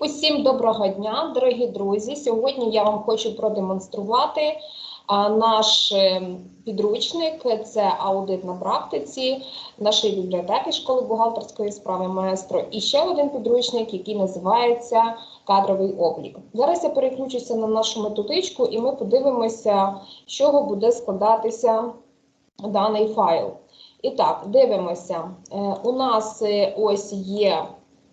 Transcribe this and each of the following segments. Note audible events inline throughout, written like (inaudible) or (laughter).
Усім доброго дня, дорогі друзі. Сьогодні я вам хочу продемонструвати наш е, підручник. Це аудит на практиці нашої бібліотеки школи бухгалтерської справи маестро. І ще один підручник, який називається кадровий облік. Зараз я переключуся на нашу методичку, і ми подивимося, з чого буде складатися даний файл. І так, дивимося. Е, У нас е, ось є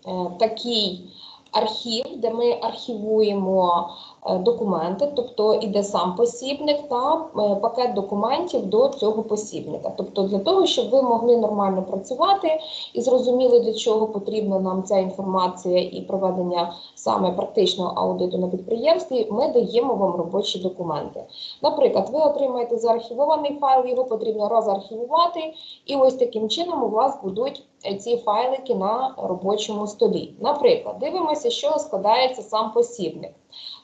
е, такий архів, де ми архівуємо документи, тобто іде сам посібник та е, пакет документів до цього посібника. Тобто для того, щоб ви могли нормально працювати і зрозуміли, для чого потрібна нам ця інформація і проведення саме практичного аудиту на підприємстві, ми даємо вам робочі документи. Наприклад, ви отримаєте заархівований файл, його потрібно розархівувати, і ось таким чином у вас будуть е, ці файлики на робочому столі. Наприклад, дивимося, що складається сам посібник.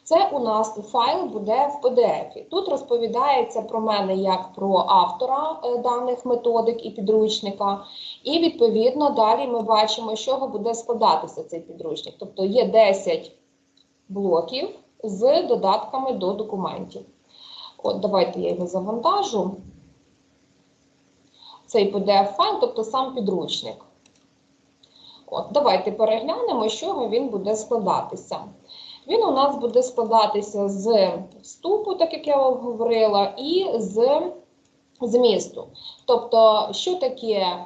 Це у нас файл буде в PDF. Тут розповідається про мене як про автора е, даних методик і підручника. І відповідно далі ми бачимо, з чого буде складатися цей підручник. Тобто є 10 блоків з додатками до документів. От, давайте я його завантажу. Цей PDF-файл, тобто сам підручник. От, давайте переглянемо, з чого він буде складатися. Він у нас буде складатися з вступу, так як я вам говорила, і з змісту. Тобто, що таке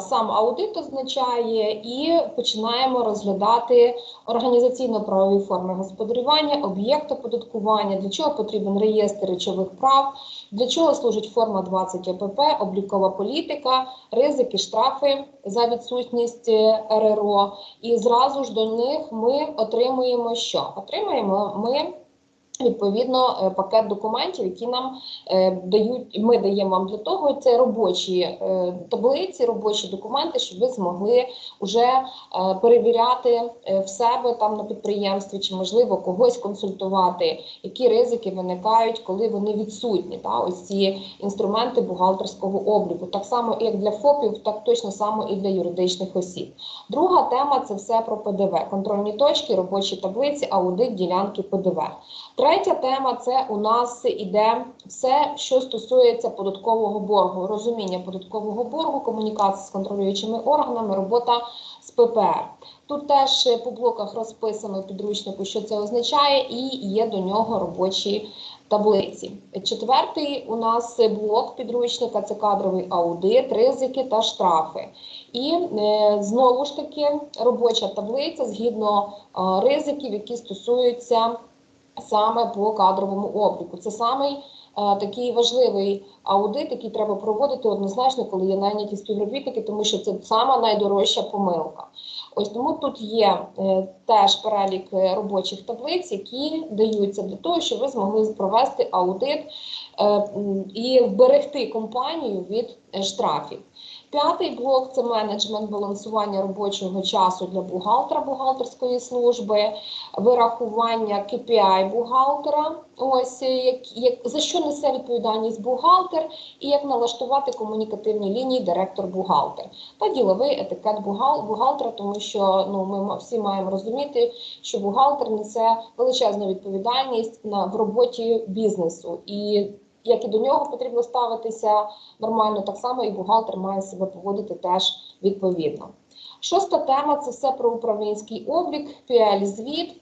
сам аудит означає, і починаємо розглядати організаційно-правові форми господарювання, об'єкт оподаткування, для чого потрібен реєстр речових прав, для чого служить форма 20 ОПП, облікова політика, ризики, штрафи за відсутність е, РРО. І зразу ж до них ми отримуємо що? Отримуємо ми. Відповідно, е, пакет документів, які нам е, дають, ми даємо вам для того. Це робочі е, таблиці, робочі документи, щоб ви змогли вже перевіряти в себе там на підприємстві, чи можливо когось консультувати, які ризики виникають, коли вони відсутні. Та ось ці інструменти бухгалтерського обліку, так само як для ФОПів, так точно само і для юридичних осіб. Друга тема це все про ПДВ, контрольні точки, робочі таблиці, аудит, ділянки ПДВ. Третя тема це у нас іде все, що стосується податкового боргу, розуміння податкового боргу, комунікація з контролюючими органами, робота з ППР. Тут теж по блоках розписано підручнику, що це означає, і є до нього робочі таблиці. Четвертий у нас блок підручника це кадровий аудит, ризики та штрафи. І е, знову ж таки робоча таблиця згідно е, ризиків, які стосуються саме по кадровому обліку. Це самий е, такий важливий аудит, який треба проводити однозначно, коли є найняті співробітники, тому що це сама найдорожча помилка. Ось тому тут є е, теж перелік е, робочих таблиць, які даються для того, щоб ви змогли провести аудит і вберегти компанію від штрафів. П'ятий блок це менеджмент балансування робочого часу для бухгалтера бухгалтерської служби, вирахування KPI бухгалтера. Ось як, як за що несе відповідальність бухгалтер, і як налаштувати комунікативні лінії директор-бухгалтер та діловий етикет бухгалтера, тому що ну ми всі маємо розуміти, що бухгалтер несе величезну відповідальність на в роботі бізнесу і. Як і до нього потрібно ставитися нормально, так само і бухгалтер має себе поводити теж відповідно. Шоста тема це все про управлінський облік, PL-звіт,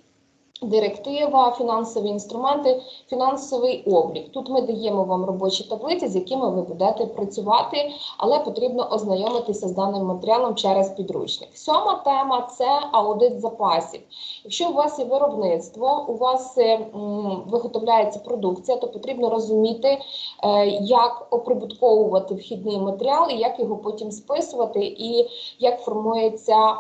директива, фінансові інструменти, фінансовий облік. Тут ми даємо вам робочі таблиці, з якими ви будете працювати, але потрібно ознайомитися з даним матеріалом через підручник. Сьома тема це аудит запасів. Якщо у вас є виробництво, у вас е, виготовляється продукція, то потрібно розуміти, е, як оприбутковувати вхідний матеріал, і як його потім списувати, і як формується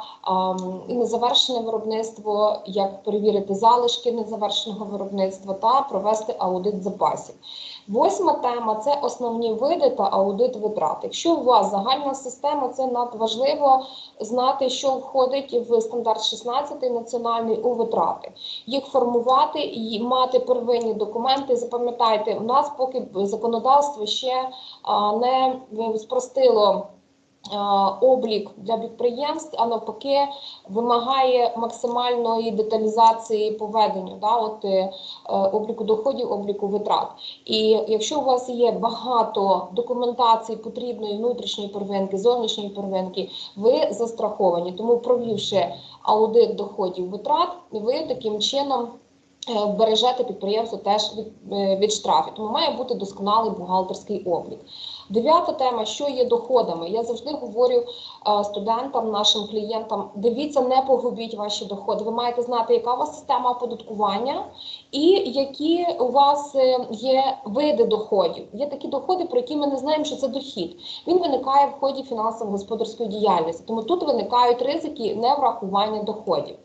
незавершене виробництво, як перевірити залишки незавершеного виробництва та провести аудит запасів. Восьма тема це основні види та аудит витрат. Якщо у вас загальна система, це надважливо знати, що входить в стандарт 16 національний у витрати. Їх формувати і мати первинні документи. Запам'ятайте, у нас поки законодавство ще не спростило облік для підприємств, а навпаки, вимагає максимальної деталізації поведення, да, от, е, е, обліку доходів, обліку витрат. І якщо у вас є багато документації потрібної внутрішньої первинки, зовнішньої первинки, ви застраховані. Тому, провівши аудит доходів витрат, ви таким чином. е, Бережете підприємство теж від, е, від штрафів, тому має бути досконалий бухгалтерський облік. Дев'ята тема, що є доходами. Я завжди говорю е, студентам, нашим клієнтам: дивіться, не погубіть ваші доходи. Ви маєте знати, яка у вас система оподаткування і які у вас е, є види доходів. Є такі доходи, про які ми не знаємо, що це дохід. Він виникає в ході фінансово-господарської діяльності. Тому тут виникають ризики неврахування доходів.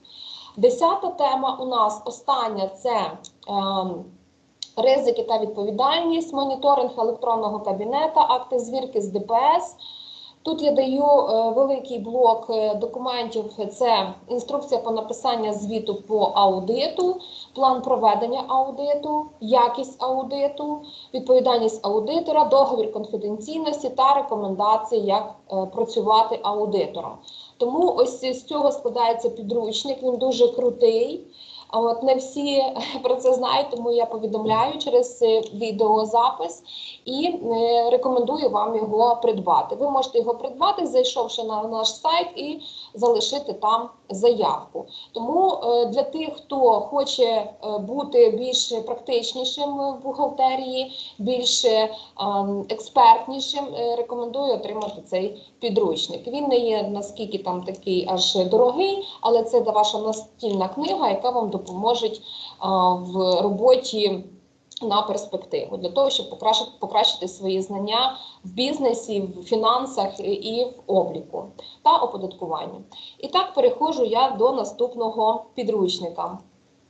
Десята тема у нас остання це. ем, Ризики та відповідальність, моніторинг електронного кабінета, акти звірки з ДПС. Тут я даю е, великий блок е, документів. Це інструкція по написанню звіту по аудиту, план проведення аудиту, якість аудиту, відповідальність аудитора, договір конфіденційності та рекомендації, як е, працювати аудитором. Тому ось з цього складається підручник. Він дуже крутий. От не всі (laughs) про це знають, тому я повідомляю через е, відеозапис і е, рекомендую вам його придбати. Ви можете його придбати, зайшовши на наш сайт і залишити там заявку. Тому е, для тих, хто хоче е, бути більш практичнішим в бухгалтерії, більш е, ем, експертнішим, рекомендую отримати цей підручник. Він не є наскільки там такий аж дорогий, але це ваша настільна книга, яка вам допоможе в роботі на перспективу для того, щоб покращити, покращити свої знання в бізнесі, в фінансах і- в обліку та оподаткуванні. І так переходжу я до наступного підручника.